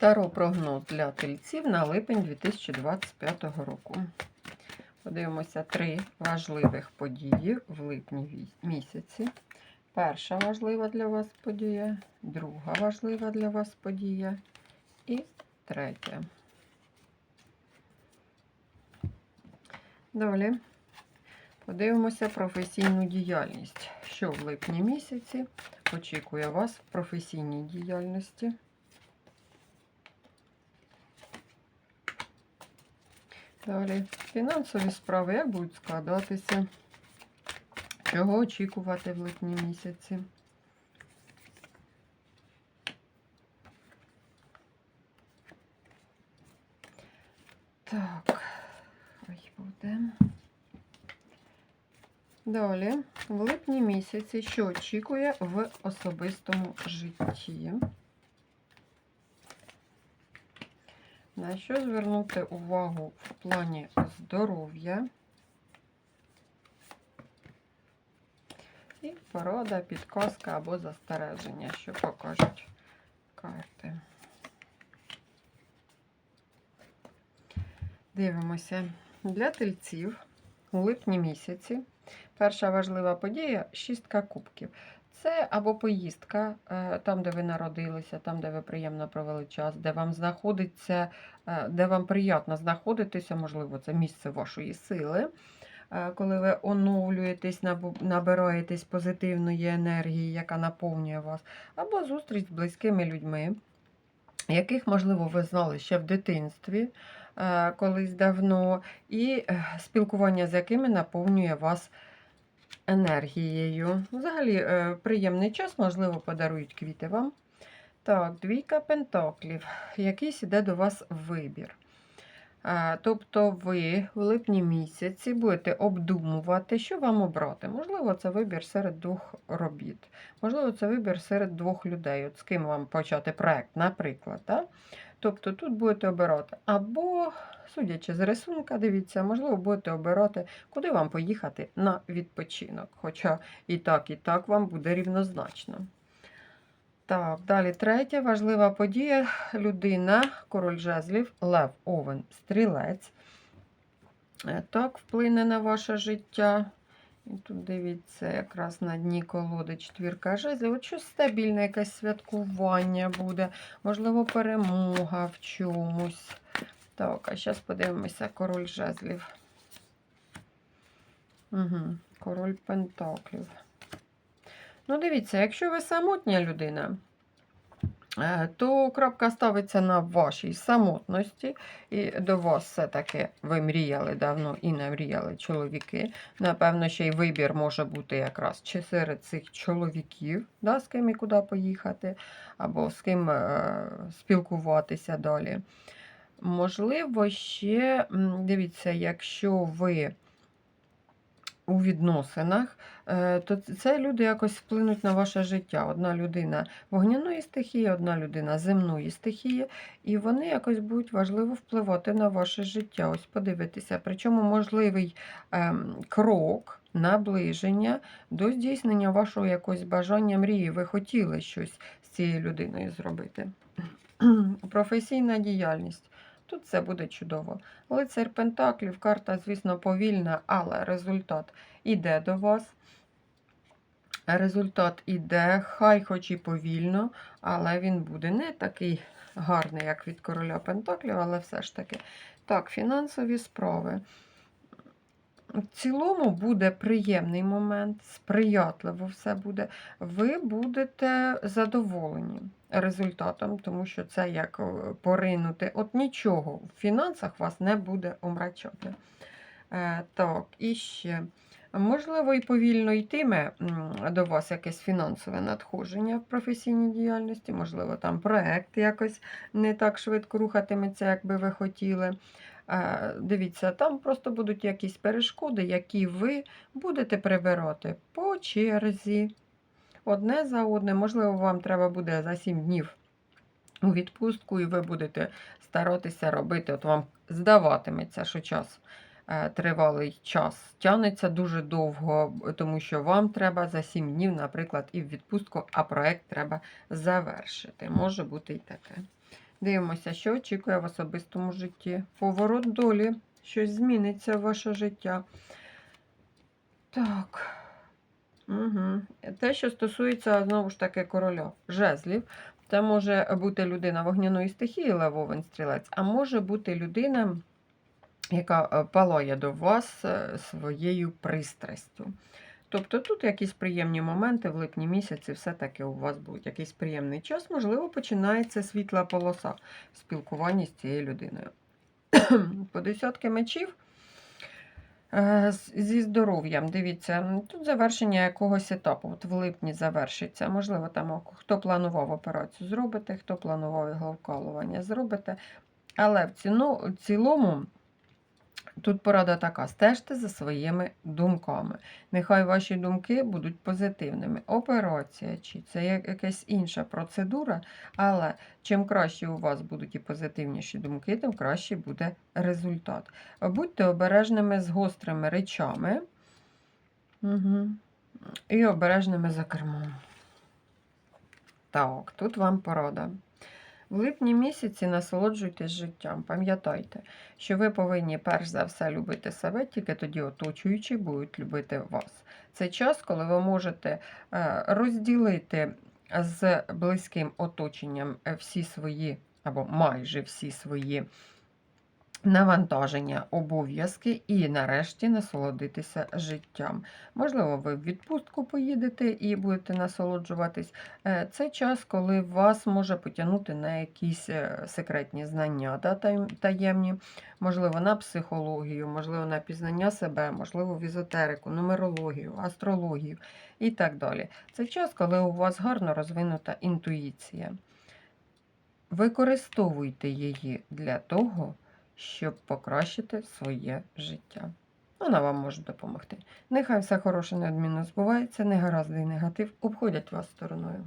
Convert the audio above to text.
Таро прогноз для тельців на липень 2025 року. Подивимося три важливих події в липні місяці. Перша важлива для вас подія, друга важлива для вас подія і третя. Далі подивимося професійну діяльність. Що в липні місяці очікує вас в професійній діяльності. Далі фінансові справи, як будуть складатися, чого очікувати в липні місяці. Так, ой, буде. Далі, в липні місяці, що очікує в особистому житті. На що звернути увагу в плані здоров'я? І порада, підказка або застереження, що покажуть карти. Дивимося. Для тельців у липні місяці перша важлива подія шістка кубків. Це або поїздка е, там, де ви народилися, там, де ви приємно провели час, де вам знаходиться, е, де вам приємно знаходитися, можливо, це місце вашої сили. Е, Коли ви оновлюєтесь, набираєтесь позитивної енергії, яка наповнює вас, або зустріч з близькими людьми, яких, можливо, ви знали ще в дитинстві колись давно, і спілкування з якими наповнює вас енергією. Взагалі, е, приємний час, можливо, подарують квіти вам. Так, двійка пентаклів. Якийсь іде до вас вибір. Тобто ви в липні місяці будете обдумувати, що вам обрати. Можливо, це вибір серед двох робіт. Можливо, це вибір серед двох людей. От з ким вам почати проект, наприклад. Так? Тобто тут будете обирати. Або, судячи з рисунка, дивіться, можливо, будете обирати, куди вам поїхати на відпочинок. Хоча і так, і так вам буде рівнозначно. Так, далі третя важлива подія. Людина, король жезлів, лев, овен, стрілець. Е, Так, вплине на ваше життя. І тут дивіться, якраз на дні колоди четвірка жезлів. От щось стабільне, якесь святкування буде, можливо, перемога в чомусь. Так, а зараз подивимося король жезлів. Угу, король пентаклів. Ну, дивіться, якщо ви самотня людина, е, то крапка ставиться на вашій самотності. І до вас все-таки ви мріяли давно і не мріяли чоловіки. Напевно, ще й вибір може бути якраз чи серед цих чоловіків, да, з ким і куди поїхати, або з ким е, спілкуватися далі. Можливо, ще, дивіться, якщо ви у відносинах, е, то це люди якось вплинуть на ваше життя. Одна людина вогняної стихії, одна людина земної стихії, і вони якось будуть важливо впливати на ваше життя. Ось подивитися. Причому можливий ем, крок наближення до здійснення вашого якогось бажання мрії. Ви хотіли щось з цією людиною зробити. Професійна діяльність. Тут все буде чудово. Лицар Пентаклів, карта, звісно, повільна, але результат іде до вас. Результат іде, хай хоч і повільно, але він буде не такий гарний, як від короля Пентаклів, але все ж таки. Так, фінансові справи. В цілому буде приємний момент, сприятливо все буде. Ви будете задоволені результатом, тому що це як е, поринути. От нічого в фінансах вас не буде омрачати. Е, так, і ще. Можливо, і повільно йтиме до вас якесь фінансове надходження в професійній діяльності, можливо, там проект якось не так швидко рухатиметься, як би ви хотіли. Дивіться, там просто будуть якісь перешкоди, які ви будете прибирати по черзі, одне за одним. Можливо, вам треба буде за 7 днів у відпустку, і ви будете старатися робити. От вам здаватиметься, що час тривалий час тягнеться дуже довго, тому що вам треба за 7 днів, наприклад, і в відпустку, а проект треба завершити. Може бути і таке. Дивимося, що очікує в особистому житті. Поворот долі. Щось зміниться в ваше життя. Так. Угу. Те, що стосується, знову ж таки, короля жезлів. Це може бути людина вогняної стихії, левовин стрілець, а може бути людина, яка е, палає до вас е, своєю пристрастю. Тобто тут якісь приємні моменти в липні місяці, все-таки у вас будуть якийсь приємний час, можливо, починається світла полоса в спілкуванні з цією людиною. По десятки мечів е, зі здоров'ям. Дивіться, тут завершення якогось етапу. От в липні завершиться. Можливо, там хто планував операцію, зробите, хто планував ігловкалування, зробите. Але в ціну, в цілому. Тут порада така: стежте за своїми думками. Нехай ваші думки будуть позитивними. Операція чи це якась інша процедура, але чим краще у вас будуть і позитивніші думки, тим краще буде результат. Будьте обережними з гострими речами угу. і обережними за кермом. Так, тут вам порада. В липні місяці насолоджуйтесь життям. Пам'ятайте, що ви повинні перш за все любити себе, тільки тоді оточуючі будуть любити вас. Це час, коли ви можете е, розділити з близьким оточенням е, всі свої або майже всі свої навантаження, обов'язки і нарешті насолодитися життям. Можливо, ви в відпустку поїдете і будете насолоджуватись. Е, Це час, коли вас може потягнути на якісь е, секретні знання да, таємні, можливо, на психологію, можливо, на пізнання себе, можливо, в езотерику, нумерологію, астрологію і так далі. Це час, коли у вас гарно розвинута інтуїція. Використовуйте її для того, щоб покращити своє життя. Вона вам може допомогти. Нехай все хороше неодмінно збувається, негаразди і негатив обходять вас стороною.